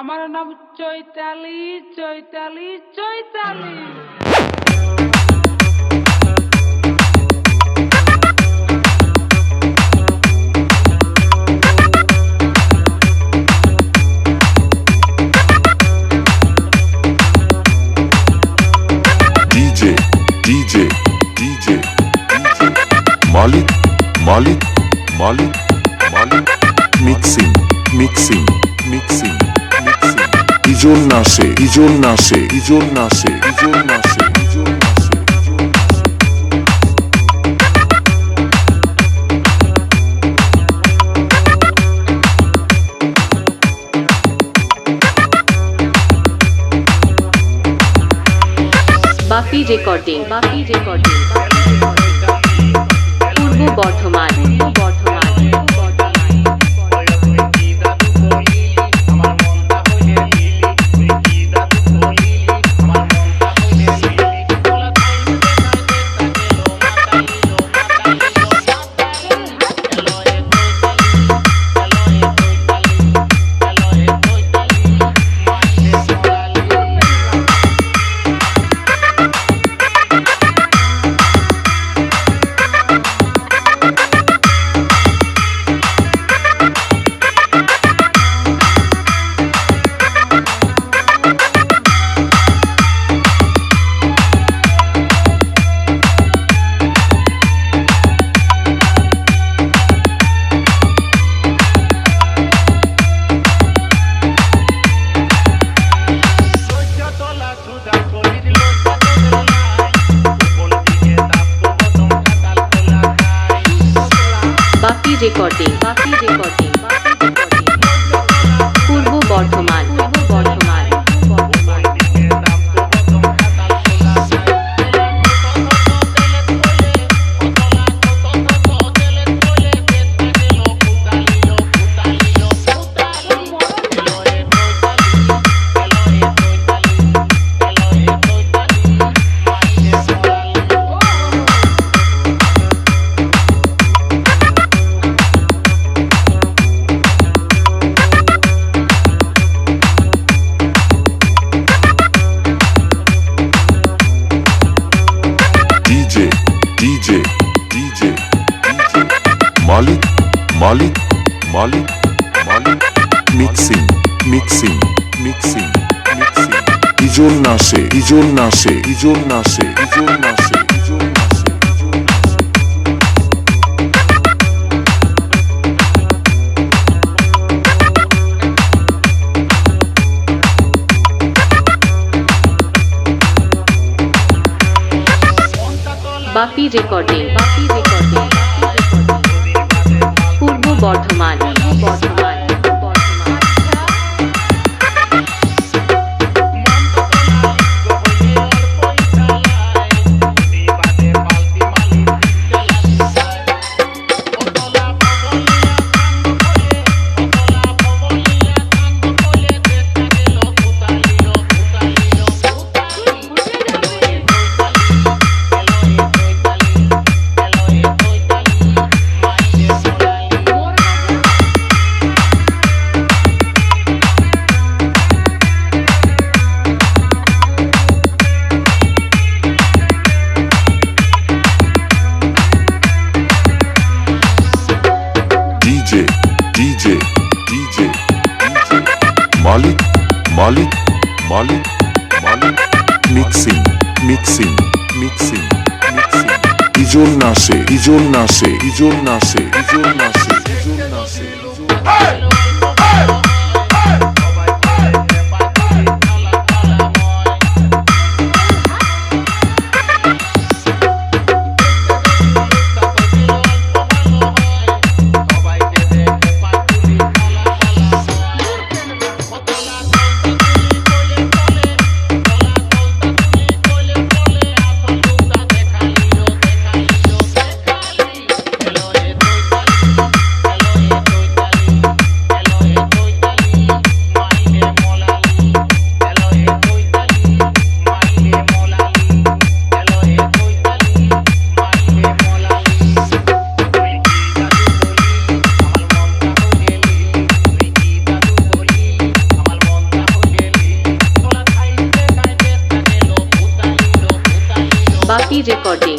আমার নাম Chaitali Chaitali Chaitali DJ, DJ, DJ, Malik, mixing, mixing, mixing. নাশে ইজোর নাশে ইজোর নাশে ইজোর নাশে ইজোর নাশে recording Bapi recording. Purba Bardhaman. Recording Bapi recording mixing, mixing, mixing, mixing. ইজোর নাশে ইজোর নাশে ইজোর নাশে ইজোর নাশে ইজোর নাশে ইজোর recording Bapi recording Purba Bardhaman Bardhaman. Mixing, mixing, নাসে ইজোর নাসে ইজোর নাসে ইজোর নাসে ইজোর নাশে recording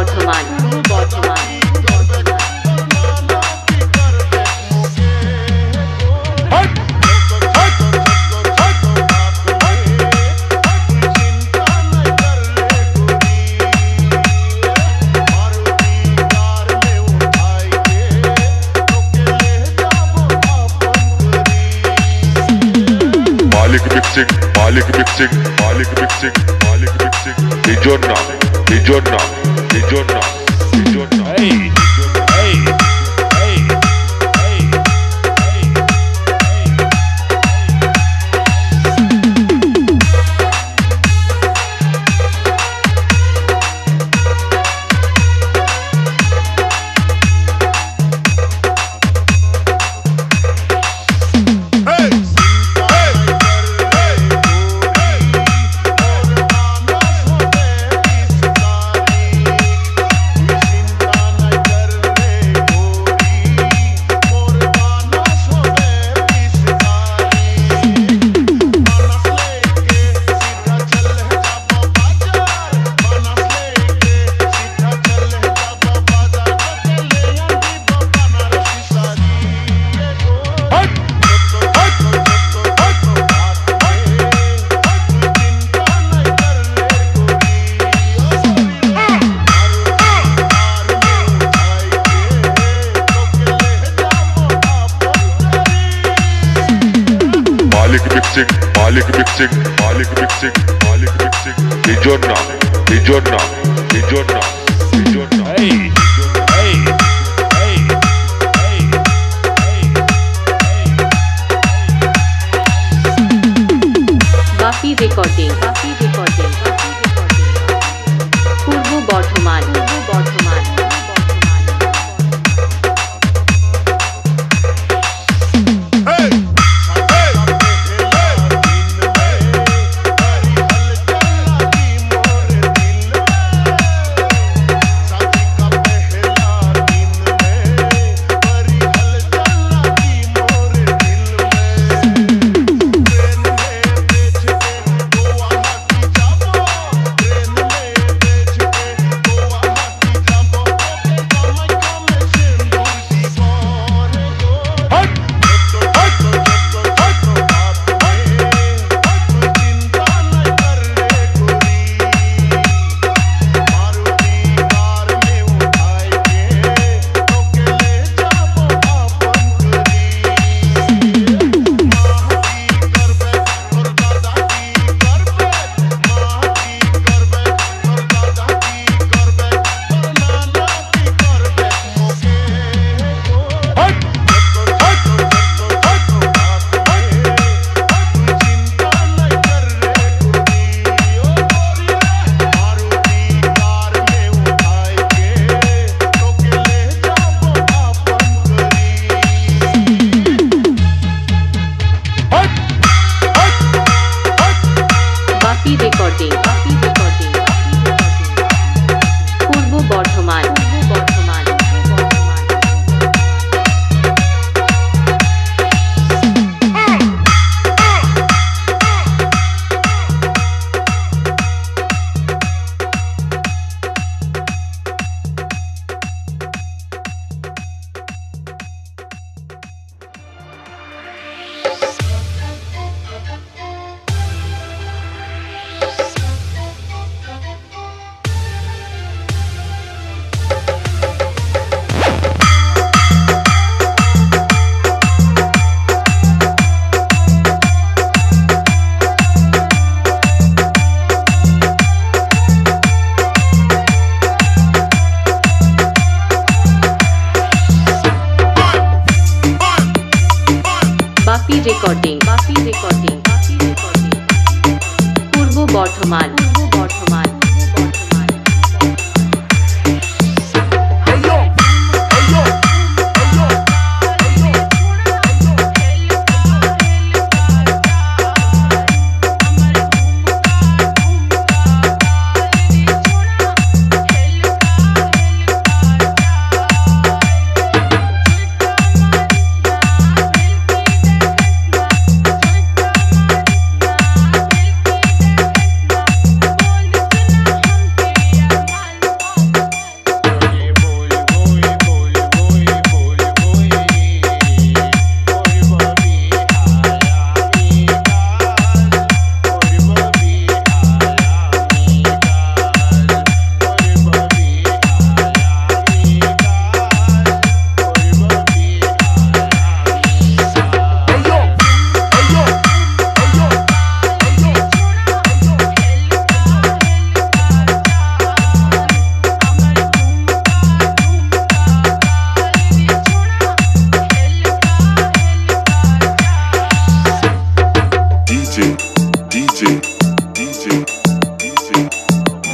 Bardhaman Purba Bardhaman Malik mixing Malik mixing Malik mixing Malik mixing নিজর নাম নিজর নাম Jonna. Malik mixing Malik mixing Malik mixing নিজর নাম নিজর নাম নিজর নাম Bapi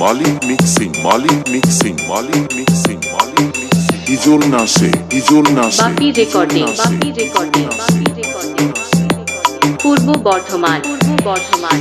Malik mixing Malik mixing Malik mixing Malik mixing ইজুল নাশে ইজুল নাশে Bapi recording Bapi recording Bapi recording Purba Bardhaman Purba Bardhaman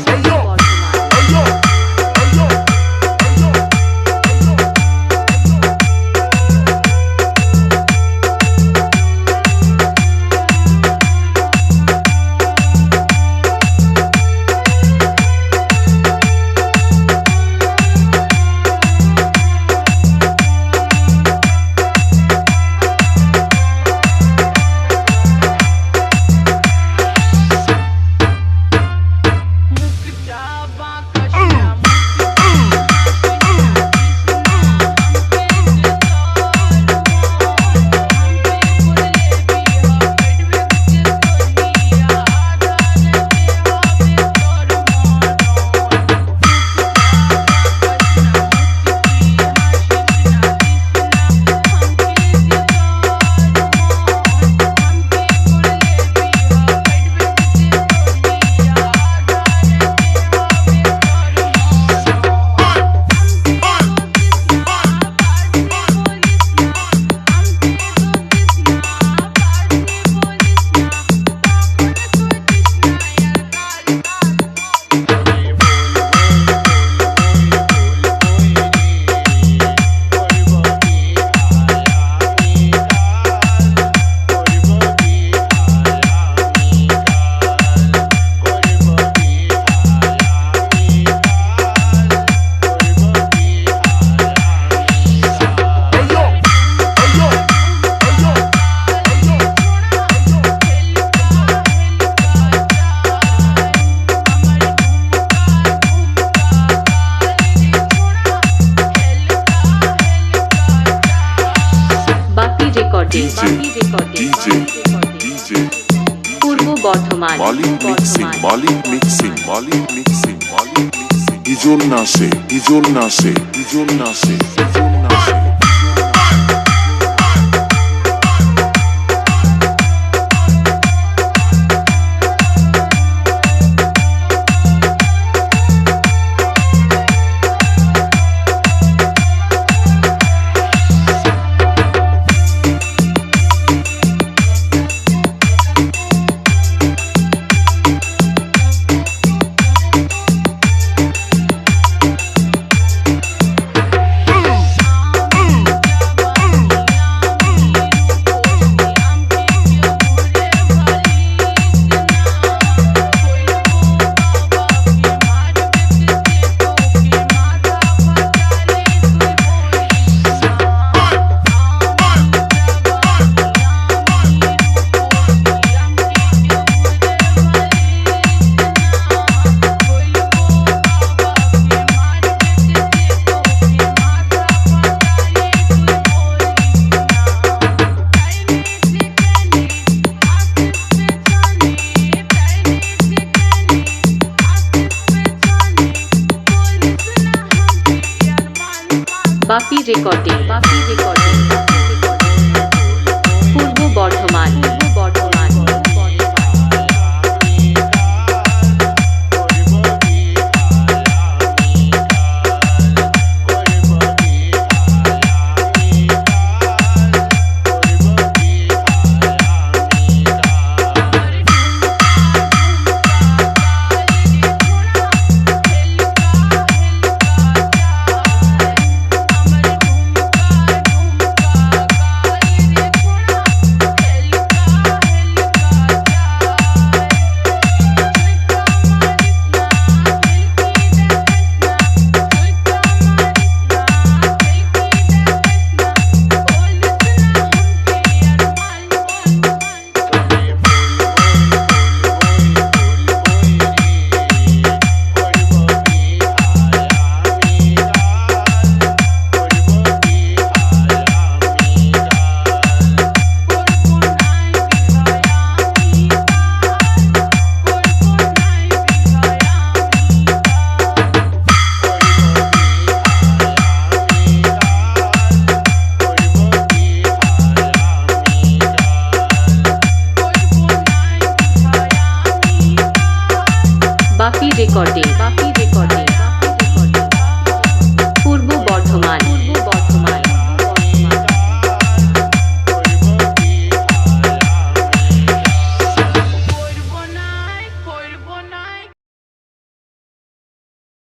Bardhaman mixing Malik mixing Malik mixing Malik mixing equal নাশে ইজল নাশে ইজল নাশে।